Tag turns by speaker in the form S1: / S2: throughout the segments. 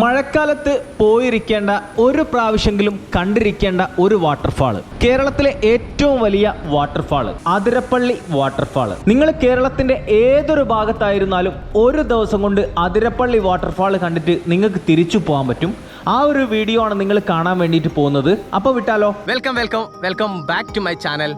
S1: മഴക്കാലത്ത് പോയിരിക്കേണ്ട ഒരു പ്രാവശ്യമെങ്കിലും കണ്ടിരിക്കേണ്ട ഒരു വാട്ടർഫാൾ കേരളത്തിലെ ഏറ്റവും വലിയ വാട്ടർഫാൾ അതിരപ്പള്ളി വാട്ടർഫാൾ നിങ്ങൾ കേരളത്തിന്റെ ഏതൊരു ഭാഗത്തായിരുന്നാലും ഒരു ദിവസം കൊണ്ട് അതിരപ്പള്ളി വാട്ടർഫാൾ കണ്ടിട്ട് നിങ്ങൾക്ക് തിരിച്ചു പോകാൻ പറ്റും. ആ ഒരു വീഡിയോ ആണ് നിങ്ങൾ കാണാൻ വേണ്ടിയിട്ട് പോകുന്നത്. അപ്പോൾ വിട്ടാലോ?
S2: Welcome welcome welcome back to my channel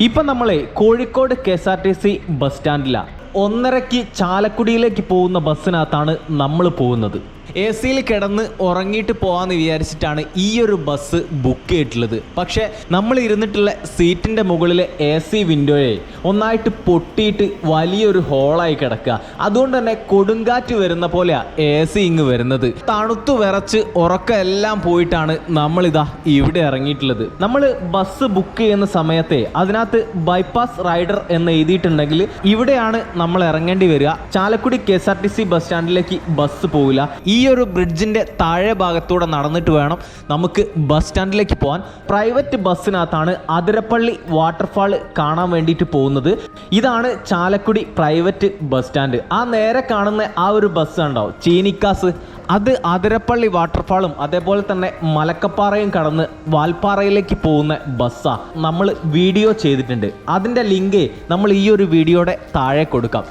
S1: ഇപ്പൊ നമ്മളെ Kozhikode K S R T C bus സ്റ്റാൻഡിലാണ് ഒന്നരയ്ക്ക് ചാലക്കുടിയിലേക്ക് പോകുന്ന ബസ്സിനകത്താണ് നമ്മൾ പോകുന്നത്. എ സിയിൽ കിടന്ന് ഉറങ്ങിയിട്ട് പോകാമെന്ന് വിചാരിച്ചിട്ടാണ് ഈ ഒരു ബസ് ബുക്ക് ചെയ്തിട്ടുള്ളത്. പക്ഷേ നമ്മൾ ഇരുന്നിട്ടുള്ള സീറ്റിന്റെ മുകളിൽ എ സി വിൻഡോയെ ഒന്നായിട്ട് പൊട്ടിയിട്ട് വലിയൊരു ഹോളായി കിടക്കുക. അതുകൊണ്ട് തന്നെ കൊടുങ്കാറ്റ് വരുന്ന പോലെയാണ് എ സി ഇങ്ങ് വരുന്നത്. തണുത്തു വിറച്ച് ഉറക്കം എല്ലാം പോയിട്ടാണ് നമ്മളിതാ ഇവിടെ ഇറങ്ങിയിട്ടുള്ളത്. നമ്മൾ ബസ് ബുക്ക് ചെയ്യുന്ന സമയത്തെ അതിനകത്ത് ബൈപ്പാസ് റൈഡർ എന്ന് എഴുതിയിട്ടുണ്ടെങ്കിൽ ഇവിടെയാണ് നമ്മൾ ഇറങ്ങേണ്ടി വരിക. Chalakudy K S R T C bus സ്റ്റാൻഡിലേക്ക് bus പോകില്ല ഈ ഒരു ബ്രിഡ്ജിന്റെ താഴെ ഭാഗത്തൂടെ നടന്നിട്ട് വേണം നമുക്ക് ബസ് സ്റ്റാൻഡിലേക്ക് പോകാൻ പ്രൈവറ്റ് ബസ്സിനകത്താണ് അതിരപ്പള്ളി വാട്ടർഫാൾ കാണാൻ വേണ്ടിയിട്ട് പോകുന്നത്. ഇതാണ് ചാലക്കുടി പ്രൈവറ്റ് ബസ് സ്റ്റാൻഡ്. ആ നേരെ കാണുന്ന ആ ഒരു ബസ് ഉണ്ടോ ചീനിക്കാസ്. അത് അതിരപ്പള്ളി വാട്ടർഫാളും അതേപോലെ തന്നെ മലക്കപ്പാറയും കടന്ന് വാൽപ്പാറയിലേക്ക് പോകുന്ന ബസ്സാണ് നമ്മൾ വീഡിയോ ചെയ്തിട്ടുണ്ട്. അതിന്റെ ലിങ്ക് നമ്മൾ ഈ ഒരു വീഡിയോയുടെ താഴെ കൊടുക്കാം.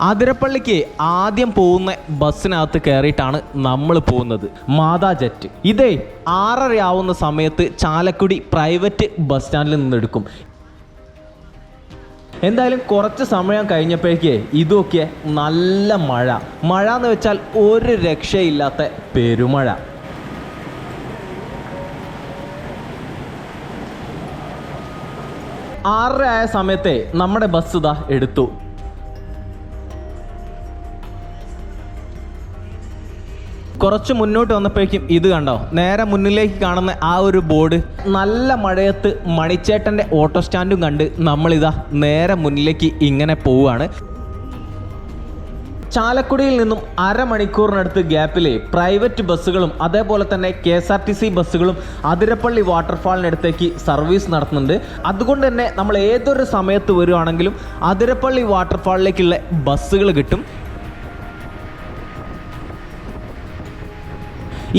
S1: അതിരപ്പള്ളിക്ക് ആദ്യം പോകുന്ന ബസ്സിനകത്ത് കയറിയിട്ടാണ് നമ്മൾ പോകുന്നത്. മാതാ ജെറ്റ്. ഇതേ ആറരയാവുന്ന സമയത്ത് ചാലക്കുടി പ്രൈവറ്റ് ബസ് സ്റ്റാൻഡിൽ നിന്നെടുക്കും. എന്തായാലും കുറച്ച് സമയം കഴിഞ്ഞപ്പോഴേക്ക് ഇതൊക്കെ നല്ല മഴ. മഴ എന്ന് വെച്ചാൽ ഒരു രക്ഷയില്ലാത്ത പെരുമഴ. ആറര ആയ സമയത്തെ നമ്മുടെ ബസ് ഇതാ എടുത്തു. കുറച്ച് മുന്നോട്ട് വന്നപ്പോഴേക്കും ഇത് കണ്ടോ? നേരെ മുന്നിലേക്ക് കാണുന്ന ആ ഒരു ബോർഡ് നല്ല മഴയത്ത് മണിച്ചേട്ടന്റെ ഓട്ടോ സ്റ്റാൻഡും കണ്ട് നമ്മളിതാ നേരെ മുന്നിലേക്ക് ഇങ്ങനെ പോവുകയാണ്. ചാലക്കുടിയിൽ നിന്നും അരമണിക്കൂറിനടുത്ത് ഗ്യാപ്പിലെ പ്രൈവറ്റ് ബസ്സുകളും അതേപോലെ തന്നെ K S R T C ബസ്സുകളും അതിരപ്പള്ളി വാട്ടർഫാളിനടുത്തേക്ക് സർവീസ് നടത്തുന്നുണ്ട്. അതുകൊണ്ട് തന്നെ നമ്മൾ ഏതൊരു സമയത്ത് വരുവാണെങ്കിലും അതിരപ്പള്ളി വാട്ടർഫാളിലേക്കുള്ള ബസ്സുകൾ കിട്ടും.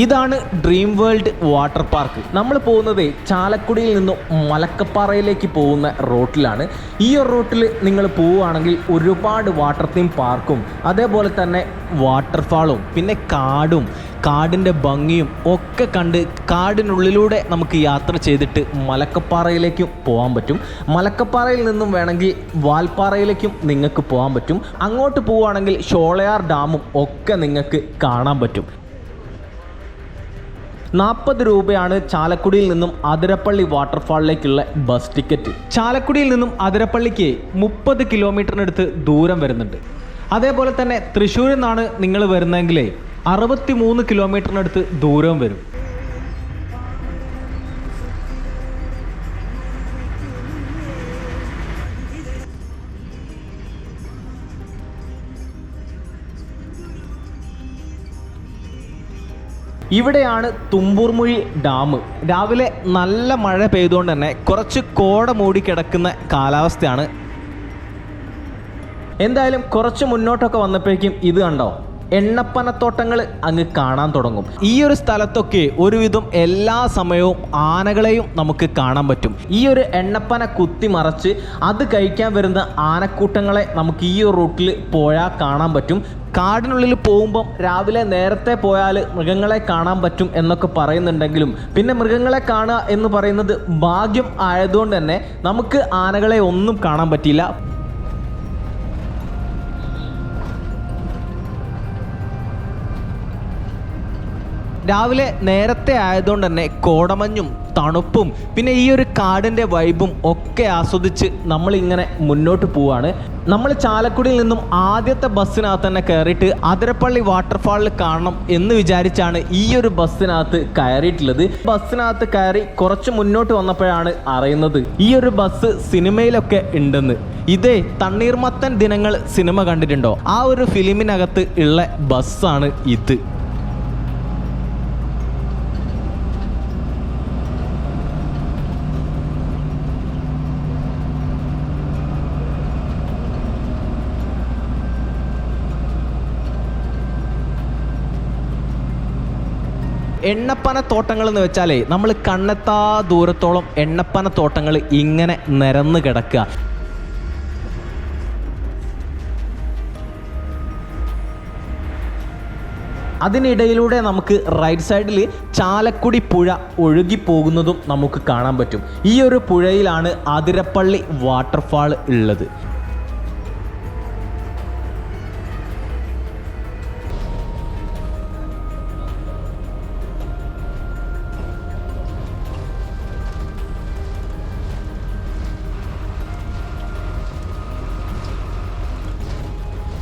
S1: ഇതാണ് ഡ്രീം വേൾഡ് വാട്ടർ പാർക്ക് നമ്മൾ പോകുന്നത് ചാലക്കുടിയിൽ നിന്നും മലക്കപ്പാറയിലേക്ക് പോകുന്ന റോട്ടിലാണ്. ഈ ഒരു റോട്ടിൽ നിങ്ങൾ പോവുകയാണെങ്കിൽ ഒരുപാട് വാട്ടർ തീം പാർക്കും അതേപോലെ തന്നെ വാട്ടർഫാളും പിന്നെ കാടും കാടിന്റെ ഭംഗിയും ഒക്കെ കണ്ട് കാടിനുള്ളിലൂടെ നമുക്ക് യാത്ര ചെയ്തിട്ട് മലക്കപ്പാറയിലേക്കും പോകാൻ പറ്റും. മലക്കപ്പാറയിൽ നിന്നും വേണമെങ്കിൽ വാൽപ്പാറയിലേക്കും നിങ്ങൾക്ക് പോകാൻ പറ്റും. അങ്ങോട്ട് പോവുകയാണെങ്കിൽ ഷോളയാർ ഡാമും ഒക്കെ നിങ്ങൾക്ക് കാണാൻ പറ്റും. നാൽപ്പത് രൂപയാണ് ചാലക്കുടിയിൽ നിന്നും അതിരപ്പള്ളി വാട്ടർഫാളിലേക്കുള്ള ബസ് ടിക്കറ്റ്. ചാലക്കുടിയിൽ നിന്നും അതിരപ്പള്ളിക്ക് മുപ്പത് കിലോമീറ്ററിനടുത്ത് ദൂരം വരുന്നുണ്ട്. അതേപോലെ തന്നെ തൃശ്ശൂരിൽ നിന്നാണ് നിങ്ങൾ വരുന്നതെങ്കിൽ അറുപത്തി മൂന്ന് കിലോമീറ്ററിനടുത്ത് ദൂരം വരും. ഇവിടെയാണ് തുമ്പൂർമുഴി ഡാം. രാവിലെ നല്ല മഴ പെയ്തുകൊണ്ട് തന്നെ കുറച്ച് കോട മൂടി കിടക്കുന്ന കാലാവസ്ഥയാണ്. എന്തായാലും കുറച്ച് മുന്നോട്ടൊക്കെ വന്നപ്പോഴേക്കും ഇത് കണ്ടോ? എണ്ണപ്പനത്തോട്ടങ്ങൾ അങ്ങ് കാണാൻ തുടങ്ങും. ഈ ഒരു സ്ഥലത്തൊക്കെ ഒരുവിധം എല്ലാ സമയവും ആനകളെയും നമുക്ക് കാണാൻ പറ്റും. ഈ ഒരു എണ്ണപ്പന കുത്തി മറച്ച് അത് കഴിക്കാൻ വരുന്ന ആനക്കൂട്ടങ്ങളെ നമുക്ക് ഈ ഒരു റൂട്ടിൽ പോയാൽ കാണാൻ പറ്റും. കാടിനുള്ളിൽ പോകുമ്പം രാവിലെ നേരത്തെ പോയാൽ മൃഗങ്ങളെ കാണാൻ പറ്റും എന്നൊക്കെ പറയുന്നുണ്ടെങ്കിലും പിന്നെ മൃഗങ്ങളെ കാണുക എന്ന് പറയുന്നത് ഭാഗ്യം ആയതുകൊണ്ട് തന്നെ നമുക്ക് ആനകളെ ഒന്നും കാണാൻ പറ്റിയില്ല. രാവിലെ നേരത്തെ ആയതുകൊണ്ട് തന്നെ കോടമഞ്ഞും തണുപ്പും പിന്നെ ഈ ഒരു കാടിന്റെ വൈബും ഒക്കെ ആസ്വദിച്ച് നമ്മളിങ്ങനെ മുന്നോട്ട് പോവാണ്. നമ്മൾ ചാലക്കുടിയിൽ നിന്നും ആദ്യത്തെ ബസ്സിനകത്ത് തന്നെ കയറിയിട്ട് അതിരപ്പള്ളി വാട്ടർഫാളിൽ കാണണം എന്ന് വിചാരിച്ചാണ് ഈ ഒരു ബസ്സിനകത്ത് കയറിയിട്ടുള്ളത്. ബസ്സിനകത്ത് കയറി കുറച്ച് മുന്നോട്ട് വന്നപ്പോഴാണ് അറിയുന്നത് ഈ ഒരു ബസ് സിനിമയിലൊക്കെ ഉണ്ടെന്ന്. ഇതേ തണ്ണീർമത്തൻ ദിനങ്ങൾ സിനിമ കണ്ടിട്ടുണ്ടോ? ആ ഒരു ഫിലിമിനകത്ത് ഉള്ള ബസ്സാണ് ഇത്. എണ്ണപ്പന തോട്ടങ്ങൾ എന്ന് വെച്ചാലേ നമ്മൾ കണ്ണെത്താ ദൂരത്തോളം എണ്ണപ്പന തോട്ടങ്ങൾ ഇങ്ങനെ നിരന്ന് കിടക്കുക. അതിനിടയിലൂടെ നമുക്ക് റൈറ്റ് സൈഡിൽ ചാലക്കുടി പുഴ ഒഴുകി പോകുന്നതും നമുക്ക് കാണാൻ പറ്റും. ഈ ഒരു പുഴയിലാണ് അതിരപ്പള്ളി വാട്ടർഫാൾ ഉള്ളത്.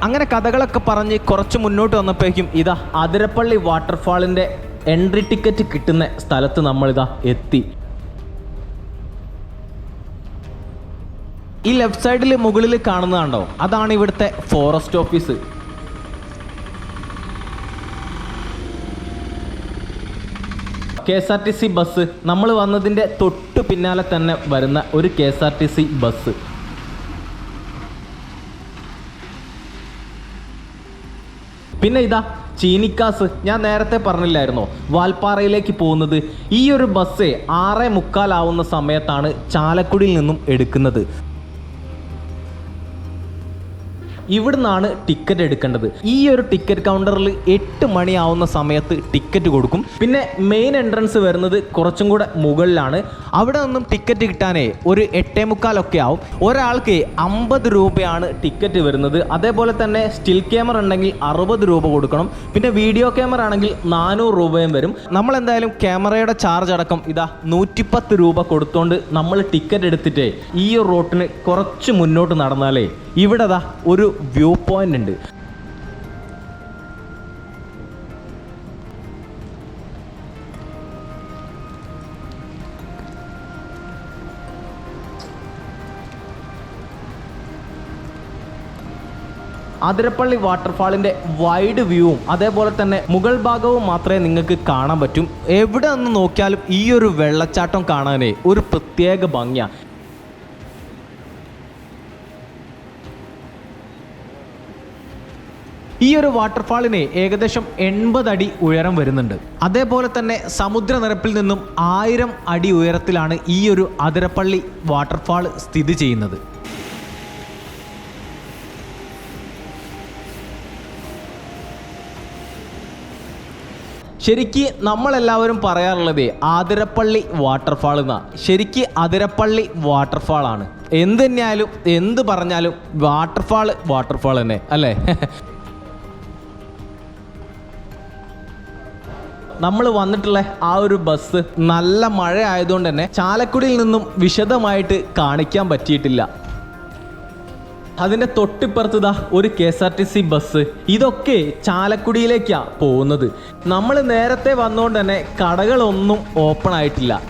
S1: അങ്ങനെ കഥകളൊക്കെ പറഞ്ഞ് കുറച്ച് മുന്നോട്ട് വന്നപ്പോഴേക്കും ഇതാ അതിരപ്പള്ളി വാട്ടർഫാളിന്റെ എൻട്രി ടിക്കറ്റ് കിട്ടുന്ന സ്ഥലത്ത് നമ്മളിതാ എത്തി. ഈ ലെഫ്റ്റ് സൈഡിൽ മുകളിൽ കാണുന്നതാണ്ടോ അതാണ് ഇവിടുത്തെ forest office. K S R T C bus. നമ്മൾ വന്നതിന്റെ തൊട്ട് പിന്നാലെ തന്നെ വരുന്ന ഒരു K S R T C bus. പിന്നെ ഇതാ ചീനിക്കാസ്. ഞാൻ നേരത്തെ പറഞ്ഞില്ലായിരുന്നോ? വാൽപ്പാറയിലേക്ക് പോകുന്നത് ഈ ഒരു ബസ് ആറേ മുക്കാലാവുന്ന സമയത്താണ് ചാലക്കുടിയിൽ നിന്നും എടുക്കുന്നത്. ഇവിടുന്നാണ് ടിക്കറ്റ് എടുക്കേണ്ടത്. ഈ ഒരു ടിക്കറ്റ് കൗണ്ടറിൽ എട്ട് മണിയാവുന്ന സമയത്ത് ടിക്കറ്റ് കൊടുക്കും. പിന്നെ മെയിൻ എൻട്രൻസ് വരുന്നത് കുറച്ചും കൂടെ മുകളിലാണ്. അവിടെ നിന്നും ടിക്കറ്റ് കിട്ടാനേ ഒരു എട്ടേ മുക്കാലൊക്കെ ആവും. ഒരാൾക്ക് അമ്പത് രൂപയാണ് ടിക്കറ്റ് വരുന്നത്. അതേപോലെ തന്നെ സ്റ്റിൽ ക്യാമറ ഉണ്ടെങ്കിൽ അറുപത് രൂപ കൊടുക്കണം. പിന്നെ വീഡിയോ ക്യാമറ ആണെങ്കിൽ നാനൂറ് രൂപയും വരും. നമ്മൾ എന്തായാലും ക്യാമറയുടെ ചാർജ് അടക്കം ഇതാ നൂറ്റിപ്പത്ത് രൂപ കൊടുത്തോണ്ട് നമ്മൾ ടിക്കറ്റ് എടുത്തിട്ടേ ഈ റോട്ടിന് കുറച്ച് മുന്നോട്ട് നടന്നാലേ ഇവിടെ ഒരു വ്യൂ പോയിന്റ് ഉണ്ട്. അതിരപ്പള്ളി വാട്ടർഫാളിന്റെ വൈഡ് വ്യൂവും അതേപോലെ തന്നെ മുകൾ ഭാഗവും മാത്രമേ നിങ്ങൾക്ക് കാണാൻ പറ്റും. എവിടെ നിന്ന് നോക്കിയാലും ഈ ഒരു വെള്ളച്ചാട്ടം കാണാനേ ഒരു പ്രത്യേക ഭംഗിയാണ് ഈ ഒരു വാട്ടർഫാളിന് ഏകദേശം എൺപത് അടി ഉയരം വരുന്നുണ്ട്. അതേപോലെ തന്നെ സമുദ്രനിരപ്പിൽ നിന്നും ആയിരം അടി ഉയരത്തിലാണ് ഈ ഒരു അതിരപ്പള്ളി വാട്ടർഫാൾ സ്ഥിതി ചെയ്യുന്നത്. ശരിക്ക് നമ്മളെല്ലാവരും പറയാറുള്ളത് ആതിരപ്പള്ളി വാട്ടർഫാൾ എന്നാ. ശരിക്ക് അതിരപ്പള്ളി വാട്ടർഫാൾ ആണ്. എന്ത് തന്നെയായാലും എന്ത് പറഞ്ഞാലും വാട്ടർഫാൾ വാട്ടർഫാൾ തന്നെ അല്ലേ? നമ്മൾ വന്നിട്ടുള്ള ആ ഒരു ബസ് നല്ല മഴ ആയതുകൊണ്ട് തന്നെ ചാലക്കുടിയിൽ നിന്നും വിശദമായിട്ട് കാണിക്കാൻ പറ്റിയിട്ടില്ല. അതിന്റെ തൊട്ടിപ്പുറത്ത് ദാ ഒരു K S R T C bus ഇതൊക്കെ ചാലക്കുടിയിലേക്കാണ് പോകുന്നത്. നമ്മൾ നേരത്തെ വന്നുകൊണ്ട് തന്നെ കടകളൊന്നും ഓപ്പൺ ആയിട്ടില്ല.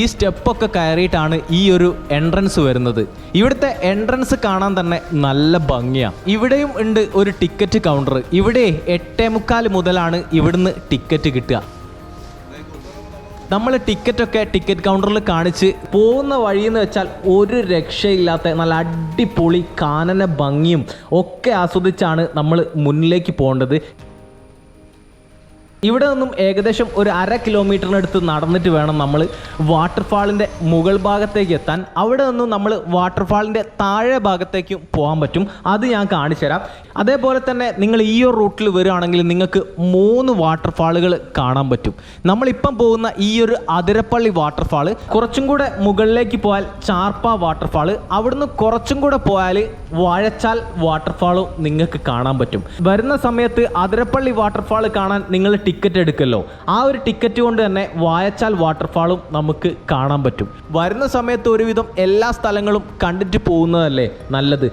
S1: ഈ സ്റ്റെപ്പൊക്കെ കയറിയിട്ടാണ് ഈ ഒരു എൻട്രൻസ് വരുന്നത്. ഇവിടുത്തെ എൻട്രൻസ് കാണാൻ തന്നെ നല്ല ഭംഗിയാണ് ഇവിടെയും ഉണ്ട് ഒരു ടിക്കറ്റ് കൗണ്ടർ ഇവിടെ എട്ടേ മുക്കാൽ മുതലാണ് ഇവിടുന്ന് ടിക്കറ്റ് കിട്ടുക. നമ്മൾ ടിക്കറ്റൊക്കെ ടിക്കറ്റ് കൗണ്ടറിൽ കാണിച്ച് പോകുന്ന വഴിയെന്ന് വെച്ചാൽ ഒരു രക്ഷയില്ലാത്ത നല്ല അടിപൊളി കാനന ഭംഗിയും ഒക്കെ ആസ്വദിച്ചാണ് നമ്മൾ മുന്നിലേക്ക് പോകേണ്ടത്. ഇവിടെ നിന്നും ഏകദേശം ഒരു അര കിലോമീറ്ററിനടുത്ത് നടന്നിട്ട് വേണം നമ്മൾ വാട്ടർഫാളിന്റെ മുകൾ ഭാഗത്തേക്ക് എത്താൻ. അവിടെ നിന്നും നമ്മൾ വാട്ടർഫാളിന്റെ താഴെ ഭാഗത്തേക്കും പോകാൻ പറ്റും. അത് ഞാൻ കാണിച്ചു തരാം. അതേപോലെ തന്നെ നിങ്ങൾ ഈ ഒരു റൂട്ടിൽ വരികയാണെങ്കിൽ നിങ്ങൾക്ക് മൂന്ന് വാട്ടർഫാളുകൾ കാണാൻ പറ്റും. നമ്മളിപ്പം പോകുന്ന ഈ ഒരു അതിരപ്പള്ളി വാട്ടർഫാൾ കുറച്ചും കൂടെ മുകളിലേക്ക് പോയാൽ ചാർപ്പ വാട്ടർഫാൾ അവിടുന്ന് കുറച്ചും കൂടെ പോയാൽ വാഴച്ചാൽ വാട്ടർഫാളും നിങ്ങൾക്ക് കാണാൻ പറ്റും. വരുന്ന സമയത്ത് അതിരപ്പള്ളി വാട്ടർഫാൾ കാണാൻ നിങ്ങൾ ടിക്കറ്റ് എടുക്കല്ലോ. ആ ഒരു ടിക്കറ്റ് കൊണ്ട് തന്നെ വായച്ചാൽ വാട്ടർഫാളും നമുക്ക് കാണാൻ പറ്റും. വരുന്ന സമയത്ത് ഒരുവിധം എല്ലാ സ്ഥലങ്ങളും കണ്ടിട്ട് പോകുന്നതല്ലേ നല്ലത്?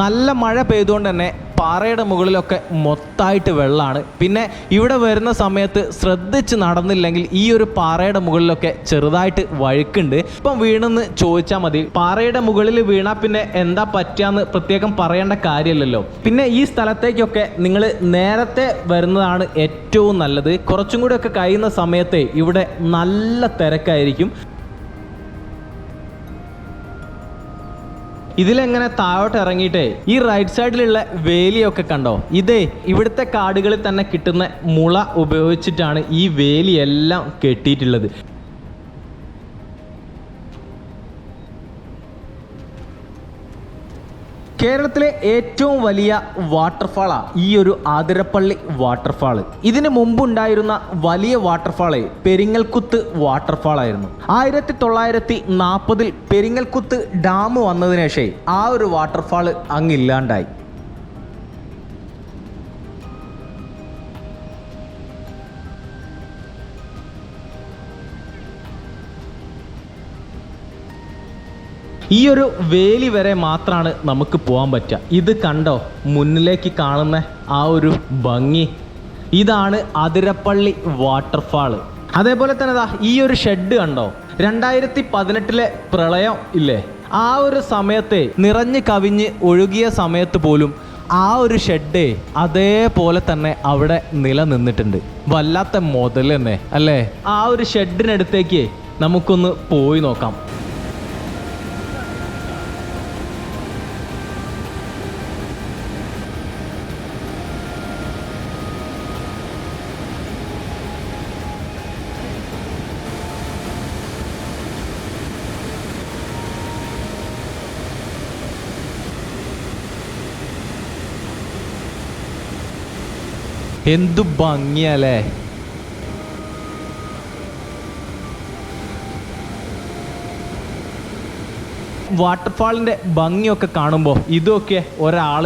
S1: നല്ല മഴ പെയ്തുകൊണ്ട് തന്നെ പാറയുടെ മുകളിലൊക്കെ മൊത്തമായിട്ട് വെള്ളമാണ്. പിന്നെ ഇവിടെ വരുന്ന സമയത്ത് ശ്രദ്ധിച്ച് നടന്നില്ലെങ്കിൽ ഈ ഒരു പാറയുടെ മുകളിലൊക്കെ ചെറുതായിട്ട് വഴുക്കുണ്ട്. ഇപ്പം വീണെന്ന് ചോദിച്ചാൽ മതി. പാറയുടെ മുകളിൽ വീണാൽ പിന്നെ എന്താ പറ്റുകയെന്ന് പ്രത്യേകം പറയേണ്ട കാര്യമില്ലല്ലോ. പിന്നെ ഈ സ്ഥലത്തേക്കൊക്കെ നിങ്ങൾ നേരത്തെ വരുന്നതാണ് ഏറ്റവും നല്ലത്. കുറച്ചും കൂടിയൊക്കെ കഴിയുന്ന സമയത്തെ ഇവിടെ നല്ല തിരക്കായിരിക്കും. ഇതിലെങ്ങനെ താഴോട്ട് ഇറങ്ങിയിട്ടേ ഈ റൈറ്റ് സൈഡിലുള്ള വേലിയൊക്കെ കണ്ടോ? ഇതേ ഇവിടുത്തെ കാടുകളിൽ തന്നെ കിട്ടുന്ന മുള ഉപയോഗിച്ചിട്ടാണ് ഈ വേലിയെല്ലാം കെട്ടിയിട്ടുള്ളത്. കേരളത്തിലെ ഏറ്റവും വലിയ വാട്ടർഫാളാണ് ഈ ഒരു ആതിരപ്പള്ളി വാട്ടർഫാൾ ഇതിന് മുമ്പുണ്ടായിരുന്ന വലിയ വാട്ടർഫാൾ പെരിങ്ങൽക്കുത്ത് വാട്ടർഫാൾ ആയിരുന്നു. ആയിരത്തി തൊള്ളായിരത്തി നാൽപ്പതിൽ പെരിങ്ങൽക്കുത്ത് ഡാം വന്നതിന് ശേഷം ആ ഒരു വാട്ടർഫാൾ അങ്ങില്ലാണ്ടായി ഈ ഒരു വേലി വരെ മാത്രമാണ് നമുക്ക് പോകാൻ പറ്റുക ഇത് കണ്ടോ? മുന്നിലേക്ക് കാണുന്ന ആ ഒരു ഭംഗി. ഇതാണ് അതിരപ്പള്ളി വാട്ടർഫാൾ അതേപോലെ തന്നെ ദാ ഈ ഒരു ഷെഡ് കണ്ടോ? രണ്ടായിരത്തി പതിനെട്ടിലെ പ്രളയം ഇല്ലേ? ആ ഒരു സമയത്തെ നിറഞ്ഞു കവിഞ്ഞ് ഒഴുകിയ സമയത്ത് പോലും ആ ഒരു ഷെഡ് അതേപോലെ തന്നെ അവിടെ നിലനിന്നിട്ടുണ്ട്. വല്ലാത്ത മുതൽ തന്നെ അല്ലേ? ആ ഒരു ഷെഡിനടുത്തേക്ക് നമുക്കൊന്ന് പോയി നോക്കാം. എന്തു ഭംഗിയല്ലേ വാട്ടർഫാളിന്റെ ഭംഗിയൊക്കെ കാണുമ്പോൾ ഇതൊക്കെ ഒരാൾ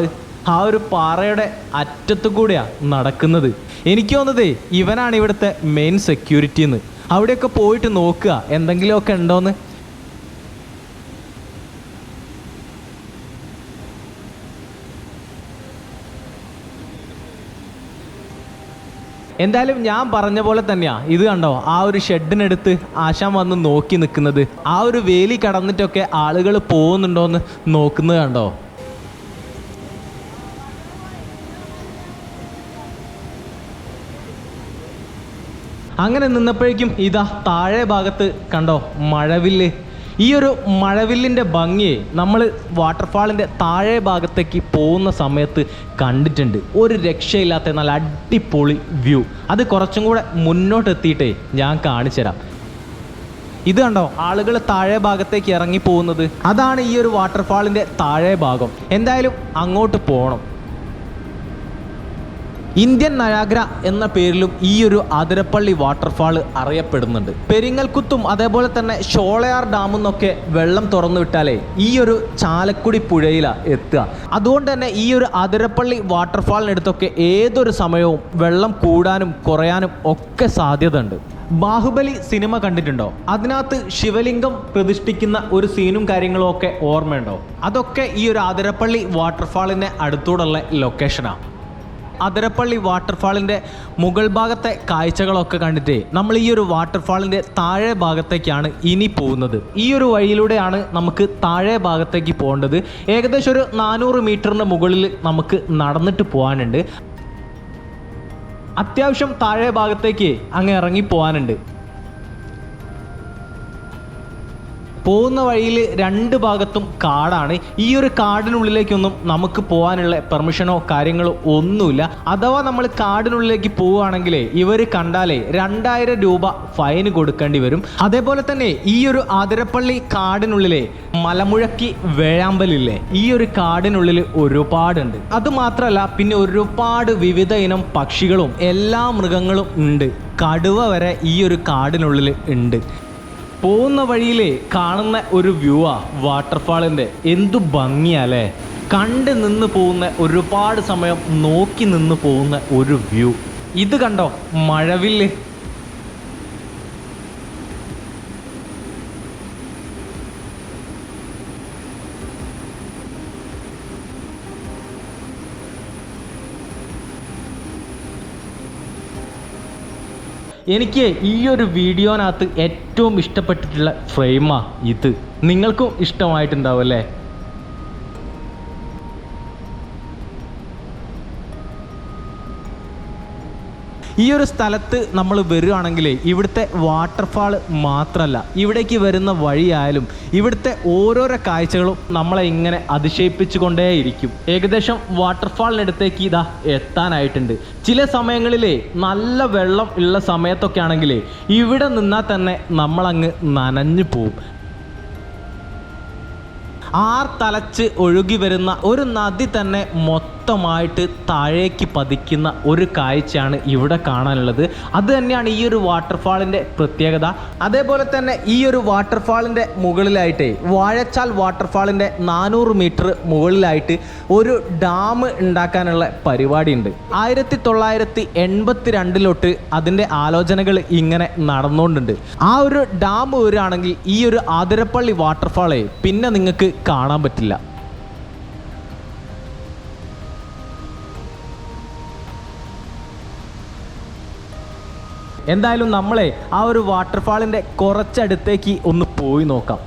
S1: ആ ഒരു പാറയുടെ അറ്റത്തു കൂടെയാണ് നടക്കുന്നത്. എനിക്ക് തോന്നുന്നതേ ഇവനാണ് ഇവിടുത്തെ മെയിൻ സെക്യൂരിറ്റി എന്ന് അവിടെയൊക്കെ പോയിട്ട് നോക്കുക. എന്തെങ്കിലുമൊക്കെ ഉണ്ടോന്ന് എന്തായാലും ഞാൻ പറഞ്ഞ പോലെ തന്നെയാ. ഇത് കണ്ടോ? ആ ഒരു ഷെഡിനടുത്ത് ആശാൻ വന്ന് നോക്കി നിൽക്കുന്നത്. ആ ഒരു വേലി കടന്നിട്ടൊക്കെ ആളുകൾ പോകുന്നുണ്ടോയെന്ന് നോക്കുന്നത് കണ്ടോ? അങ്ങനെ നിന്നപ്പോഴേക്കും ഇതാ താഴെ ഭാഗത്ത് കണ്ടോ മഴവില്ല്. ഈ ഒരു മഴവില്ലിന്റെ ഭംഗി നമ്മൾ വാട്ടർഫാളിന്റെ താഴെ ഭാഗത്തേക്ക് പോകുന്ന സമയത്ത് കണ്ടിട്ടുണ്ട്. ഒരു രക്ഷയില്ലാത്ത നല്ല അടിപൊളി വ്യൂ അത് കുറച്ചും കൂടെ മുന്നോട്ട് എത്തിയിട്ടേ ഞാൻ കാണിച്ചുതരാം. ഇത് കണ്ടോ? ആളുകൾ താഴെ ഭാഗത്തേക്ക് ഇറങ്ങി പോകുന്നത്. അതാണ് ഈ ഒരു വാട്ടർഫാളിന്റെ താഴെ ഭാഗം. എന്തായാലും അങ്ങോട്ട് പോകണം ഇന്ത്യൻ നയാഗ്ര എന്ന പേരിലും ഈ ഒരു അതിരപ്പള്ളി വാട്ടർഫാൾ അറിയപ്പെടുന്നുണ്ട്. പെരിങ്ങൽക്കുത്തും അതേപോലെ തന്നെ ഷോളയാർ ഡാമിൽ നിന്നൊക്കെ വെള്ളം തുറന്നു വിട്ടാലേ ഈ ഒരു ചാലക്കുടി പുഴയിലാണ് എത്തുക. അതുകൊണ്ട് തന്നെ ഈ ഒരു അതിരപ്പള്ളി വാട്ടർഫാളിനടുത്തൊക്കെ ഏതൊരു സമയവും വെള്ളം കൂടാനും കുറയാനും ഒക്കെ സാധ്യത ഉണ്ട് ബാഹുബലി സിനിമ കണ്ടിട്ടുണ്ടോ? അതിനകത്ത് ശിവലിംഗം പ്രതിഷ്ഠിക്കുന്ന ഒരു സീനും കാര്യങ്ങളും ഒക്കെ ഓർമ്മയുണ്ടോ? അതൊക്കെ ഈ ഒരു ആതിരപ്പള്ളി വാട്ടർഫാളിന്റെ അടുത്തൂടുള്ള ലൊക്കേഷനാണ് അതിരപ്പള്ളി വാട്ടർഫാളിന്റെ മുകൾ ഭാഗത്തെ കാഴ്ചകളൊക്കെ കണ്ടിട്ട്. നമ്മൾ ഈ ഒരു വാട്ടർഫാളിന്റെ താഴെ ഭാഗത്തേക്കാണ് ഇനി പോകുന്നത്. ഈ ഒരു വഴിയിലൂടെയാണ് നമുക്ക് താഴെ ഭാഗത്തേക്ക് പോകേണ്ടത്. ഏകദേശം ഒരു നാനൂറ് മീറ്ററിന് മുകളിൽ നമുക്ക് നടന്നിട്ട് പോകാനുണ്ട്. അത്യാവശ്യം താഴെ ഭാഗത്തേക്ക് അങ്ങ് ഇറങ്ങി പോകാനുണ്ട്. പോകുന്ന വഴിയിൽ രണ്ട് ഭാഗത്തും കാടാണ്. ഈ ഒരു കാടിനുള്ളിലേക്കൊന്നും നമുക്ക് പോകാനുള്ള പെർമിഷനോ കാര്യങ്ങളോ ഒന്നുമില്ല. അഥവാ നമ്മൾ കാടിനുള്ളിലേക്ക് പോവുകയാണെങ്കിലേ ഇവർ കണ്ടാലേ രണ്ടായിരം രൂപ ഫൈൻ കൊടുക്കേണ്ടി വരും. അതേപോലെ തന്നെ ഈ ഒരു ആതിരപ്പള്ളി കാടിനുള്ളിലെ മലമുഴക്കി വേഴാമ്പലില്ലേ ഈ ഒരു കാടിനുള്ളിൽ ഒരുപാടുണ്ട്. അത് മാത്രമല്ല പിന്നെ ഒരുപാട് വിവിധ ഇനം പക്ഷികളും എല്ലാ മൃഗങ്ങളും ഉണ്ട്. കടുവ വരെ ഈ ഒരു കാടിനുള്ളിൽ ഉണ്ട്. പോകുന്ന വഴിയിലെ കാണുന്ന ഒരു വ്യൂ ആ വാട്ടർഫാളിന്റെ എന്തു ഭംഗിയല്ലേ കണ്ട് നിന്ന് പോകുന്ന ഒരുപാട് സമയം നോക്കി നിന്ന് പോകുന്ന ഒരു വ്യൂ. ഇത് കണ്ടോ? മഴവില്ല്. എനിക്ക് ഈ ഒരു വീഡിയോനകത്ത് ഏറ്റവും ഇഷ്ടപ്പെട്ടിട്ടുള്ള ഫ്രെയിമാണ് ഇത്. നിങ്ങൾക്കും ഇഷ്ടമായിട്ടുണ്ടാവും അല്ലേ? ഈ ഒരു സ്ഥലത്ത് നമ്മൾ വരികയാണെങ്കിൽ ഇവിടുത്തെ വാട്ടർഫാൾ മാത്രമല്ല ഇവിടേക്ക് വരുന്ന വഴിയായാലും ഇവിടുത്തെ ഓരോരോ കാഴ്ചകളും നമ്മളെ ഇങ്ങനെ അതിശയിപ്പിച്ചു കൊണ്ടേയിരിക്കും ഏകദേശം വാട്ടർഫാളിനടുത്തേക്ക് ഇതാ എത്താനായിട്ടുണ്ട്. ചില സമയങ്ങളിലേ നല്ല വെള്ളം ഉള്ള സമയത്തൊക്കെ ആണെങ്കിലേ ഇവിടെ നിന്നാൽ തന്നെ നമ്മളങ്ങ് നനഞ്ഞു പോവും. ആർ തലച്ച് ഒഴുകി വരുന്ന ഒരു നദി തന്നെ മൊത്തമായിട്ട് താഴേക്ക് പതിക്കുന്ന ഒരു കാഴ്ചയാണ് ഇവിടെ കാണാനുള്ളത്. അത് തന്നെയാണ് ഈ ഒരു വാട്ടർഫാളിന്റെ പ്രത്യേകത. അതേപോലെ തന്നെ ഈ ഒരു വാട്ടർഫാളിന്റെ മുകളിലായിട്ട് വാഴച്ചാൽ വാട്ടർഫാളിന്റെ നാനൂറ് മീറ്റർ മുകളിലായിട്ട് ഒരു ഡാം ഉണ്ടാക്കാനുള്ള പരിപാടിയുണ്ട്. ആയിരത്തി തൊള്ളായിരത്തി എൺപത്തി രണ്ടിലോട്ട് അതിന്റെ ആലോചനകൾ ഇങ്ങനെ നടന്നുകൊണ്ടുണ്ട്. ആ ഒരു ഡാം വരികയാണെങ്കിൽ ഈ ഒരു ആതിരപ്പള്ളി വാട്ടർഫാളെ പിന്നെ നിങ്ങൾക്ക് കാണാൻ പറ്റില്ല. എന്തായാലും നമ്മളെ ആ ഒരു വാട്ടർഫാളിന്റെ കുറച്ചടുത്തേക്ക് ഒന്ന് പോയി നോക്കാം.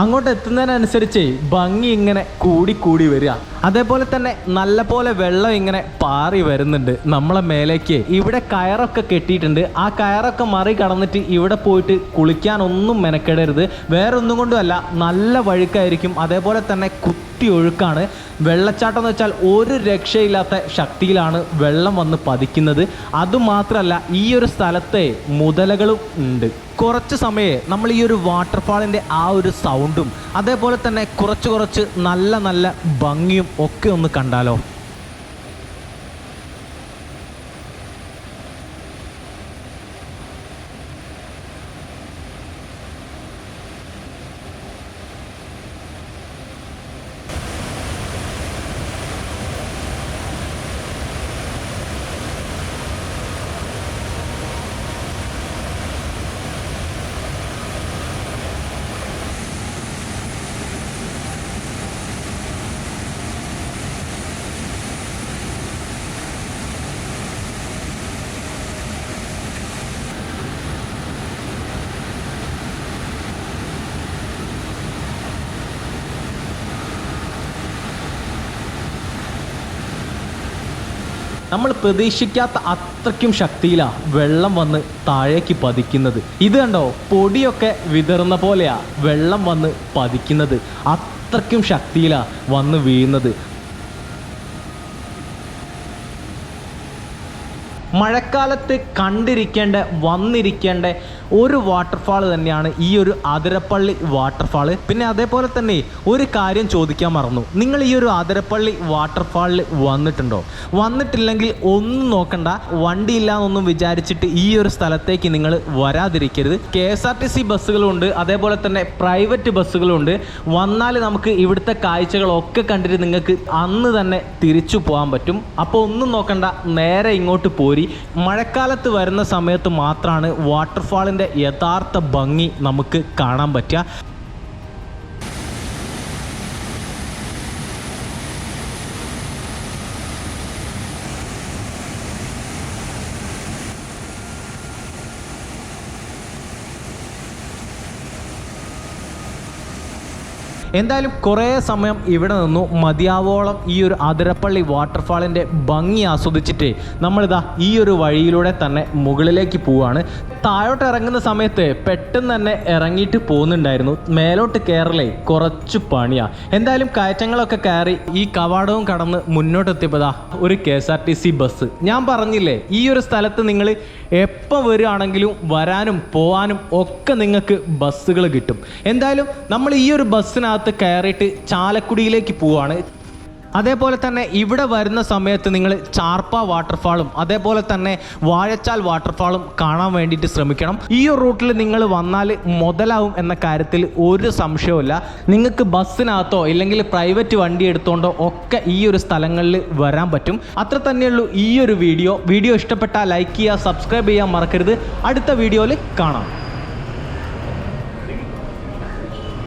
S1: അങ്ങോട്ട് എത്തുന്നതിനനുസരിച്ച് ഭംഗി ഇങ്ങനെ കൂടി കൂടി വരിക. അതേപോലെ തന്നെ നല്ല പോലെ വെള്ളം ഇങ്ങനെ പാറി വരുന്നുണ്ട് നമ്മളെ മേലേക്ക്. ഇവിടെ കയറൊക്കെ കെട്ടിയിട്ടുണ്ട്. ആ കയറൊക്കെ മറി കടന്നിട്ട് ഇവിടെ പോയിട്ട് കുളിക്കാനൊന്നും മെനക്കെടരുത്. വേറെ ഒന്നും കൊണ്ടുമല്ല നല്ല വഴുക്കായിരിക്കും. അതേപോലെ തന്നെ കുത്തി ഒഴുക്കാണ്. വെള്ളച്ചാട്ടം എന്ന് വെച്ചാൽ ഒരു രക്ഷയില്ലാത്ത ശക്തിയിലാണ് വെള്ളം വന്ന് പതിക്കുന്നത്. അതുമാത്രമല്ല ഈ ഒരു സ്ഥലത്തെ മുതലകളും ഉണ്ട്. കുറച്ച് സമയേ നമ്മൾ ഈ ഒരു വാട്ടർഫാളിന്റെ ആ ഒരു സൗണ്ടും അതേപോലെ തന്നെ കുറച്ച് കുറച്ച് നല്ല നല്ല ഭംഗിയും ഒക്കെ ഒന്ന് കണ്ടാലോ? നമ്മൾ പ്രതീക്ഷിക്കാത്ത അത്രയ്ക്കും ശക്തിയിലാ വെള്ളം വന്ന് താഴേക്ക് പതിക്കുന്നത്. ഇത് കണ്ടോ? പൊടിയൊക്കെ വിതറുന്ന പോലെയാ വെള്ളം വന്ന് പതിക്കുന്നത്. അത്രയ്ക്കും ശക്തിയിലാ വന്ന് വീഴുന്നത്. മഴക്കാലത്ത് കണ്ടിരിക്കേണ്ട വന്നിരിക്കേണ്ട ഒരു വാട്ടർഫാൾ തന്നെയാണ് ഈ ഒരു അതിരപ്പള്ളി വാട്ടർഫാൾ പിന്നെ അതേപോലെ തന്നെ ഒരു കാര്യം ചോദിക്കാൻ മറന്നു. നിങ്ങൾ ഈ ഒരു അതിരപ്പള്ളി വാട്ടർഫാളിൽ വന്നിട്ടുണ്ടോ? വന്നിട്ടില്ലെങ്കിൽ ഒന്നും നോക്കണ്ട. വണ്ടിയില്ല എന്നൊന്നും വിചാരിച്ചിട്ട് ഈ ഒരു സ്ഥലത്തേക്ക് നിങ്ങൾ വരാതിരിക്കരുത്. K S R T C ബസ്സുകളുണ്ട് അതേപോലെ തന്നെ പ്രൈവറ്റ് ബസ്സുകളുണ്ട്. വന്നാൽ നമുക്ക് ഇവിടുത്തെ കാഴ്ചകളൊക്കെ കണ്ടിട്ട് നിങ്ങൾക്ക് അന്ന് തന്നെ തിരിച്ചു പോകാൻ പറ്റും. അപ്പോൾ ഒന്നും നോക്കണ്ട നേരെ ഇങ്ങോട്ട് പോരി. മഴക്കാലത്ത് വരുന്ന സമയത്ത് മാത്രമാണ് വാട്ടർഫാളിന്റെ യഥാർത്ഥ ഭംഗി നമുക്ക് കാണാൻ പറ്റുക. എന്തായാലും കുറേ സമയം ഇവിടെ നിന്നു. മതിയാവോളം ഈ ഒരു അതിരപ്പള്ളി വാട്ടർഫാളിന്റെ ഭംഗി ആസ്വദിച്ചിട്ട് നമ്മളിതാ ഈ ഒരു വഴിയിലൂടെ തന്നെ മുകളിലേക്ക് പോവാണ്. താഴോട്ട് ഇറങ്ങുന്ന സമയത്ത് പെട്ടെന്ന് തന്നെ ഇറങ്ങിയിട്ട് പോകുന്നുണ്ടായിരുന്നു. മേലോട്ട് കയറലേ കുറച്ച് പണിയാ. എന്തായാലും കയറ്റങ്ങളൊക്കെ കയറി ഈ കവാടവും കടന്ന് മുന്നോട്ട് എത്തിയപ്പോൾ ഒരു K S R T C bus. ഞാൻ പറഞ്ഞില്ലേ ഈ ഒരു സ്ഥലത്ത് നിങ്ങൾ എപ്പോൾ വരികയാണെങ്കിലും വരാനും പോവാനും ഒക്കെ നിങ്ങൾക്ക് ബസ്സുകൾ കിട്ടും. എന്തായാലും നമ്മൾ ഈ ഒരു ബസ്സിനകത്ത് കയറിയിട്ട് ചാലക്കുടിയിലേക്ക് പോവാണ്. അതേപോലെ തന്നെ ഇവിടെ വരുന്ന സമയത്ത് നിങ്ങൾ ചാർപ്പ വാട്ടർഫാളും അതേപോലെ തന്നെ വാഴച്ചാൽ വാട്ടർഫാളും കാണാൻ വേണ്ടിയിട്ട് ശ്രമിക്കണം. ഈ ഒരു റൂട്ടിൽ നിങ്ങൾ വന്നാൽ മുതലാവും എന്ന കാര്യത്തിൽ ഒരു സംശയവുമില്ല. നിങ്ങൾക്ക് ബസ്സിനകത്തോ ഇല്ലെങ്കിൽ പ്രൈവറ്റ് വണ്ടി എടുത്തുകൊണ്ടോ ഒക്കെ ഈ ഒരു സ്ഥലങ്ങളിൽ വരാൻ പറ്റും. അത്ര തന്നെയുള്ളൂ ഈ ഒരു വീഡിയോ. വീഡിയോ ഇഷ്ടപ്പെട്ടാൽ ലൈക്ക് ചെയ്യുക സബ്സ്ക്രൈബ് ചെയ്യാൻ മറക്കരുത്. അടുത്ത വീഡിയോയിൽ കാണാം.